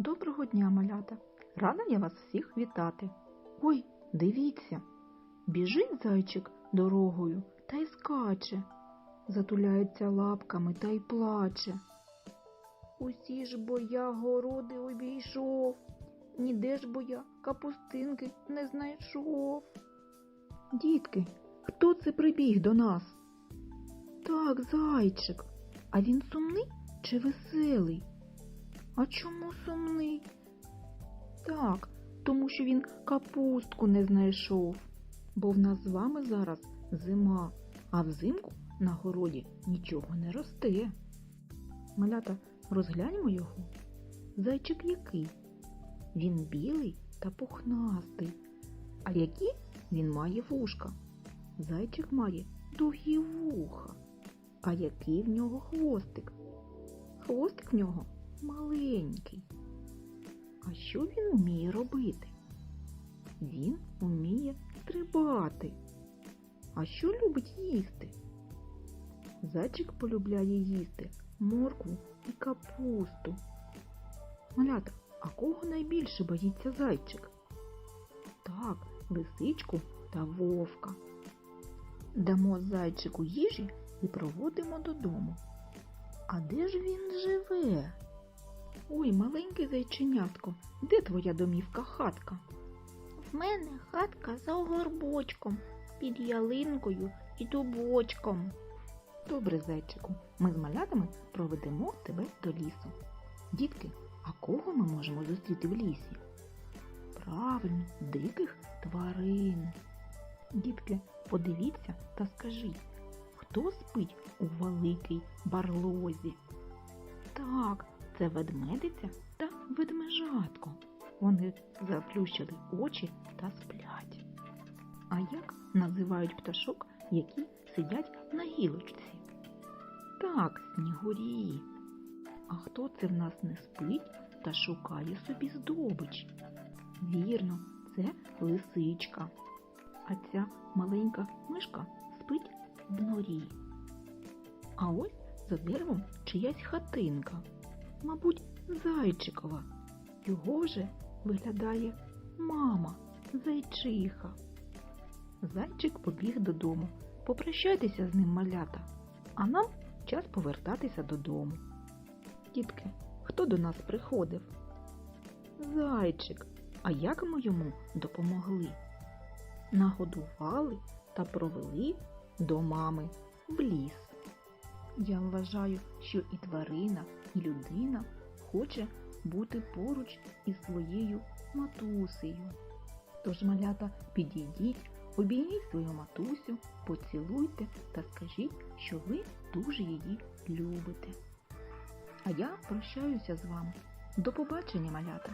Доброго дня, малята! Рада я вас всіх вітати. Ой, дивіться, біжить зайчик дорогою та й скаче, затуляється лапками та й плаче. Усі ж бо я городи обійшов, ніде ж бо я капустинки не знайшов. Дітки, хто це прибіг до нас? Так, зайчик. А він сумний чи веселий? А чому сумний? Так, тому що він капустку не знайшов, бо в нас з вами зараз зима, а взимку на городі нічого не росте. Малята, розгляньмо його. Зайчик який? Він білий та пухнастий. А які він має вушка? Зайчик має довгі вуха. А який в нього хвостик? Хвостик в нього маленький. А що він вміє робити? Він вміє стрибати. А що любить їсти? Зайчик полюбляє їсти моркву і капусту. Малята, а кого найбільше боїться зайчик? Так, лисичку та вовка. Дамо зайчику їжі і проводимо додому. А де ж він живе? Ой, маленьке зайченятко, де твоя домівка хатка? В мене хатка за горбочком, під ялинкою і дубочком. Добре, зайчику, ми з малятами проведемо тебе до лісу. Дітки, а кого ми можемо зустріти в лісі? Правильно, диких тварин. Дітки, подивіться та скажіть, хто спить у великій барлозі? Так, це ведмедиця та ведмежатко. Вони заплющили очі та сплять. А як називають пташок, які сидять на гілочці? Так, снігурі. А хто це в нас не спить та шукає собі здобич? Вірно, це лисичка. А ця маленька мишка спить в норі. А ось за деревом чиясь хатинка. Мабуть, зайчикова. Його же виглядає мама, зайчиха. Зайчик побіг додому. Попрощайтеся з ним, малята, а нам час повертатися додому. Дітки, хто до нас приходив? Зайчик. А як ми йому допомогли? Нагодували та провели до мами в ліс. Я вважаю, що і тварина, і людина хоче бути поруч із своєю матусею. Тож, малята, підійдіть, обійміть свою матусю, поцілуйте та скажіть, що ви дуже її любите. А я прощаюся з вами. До побачення, малята!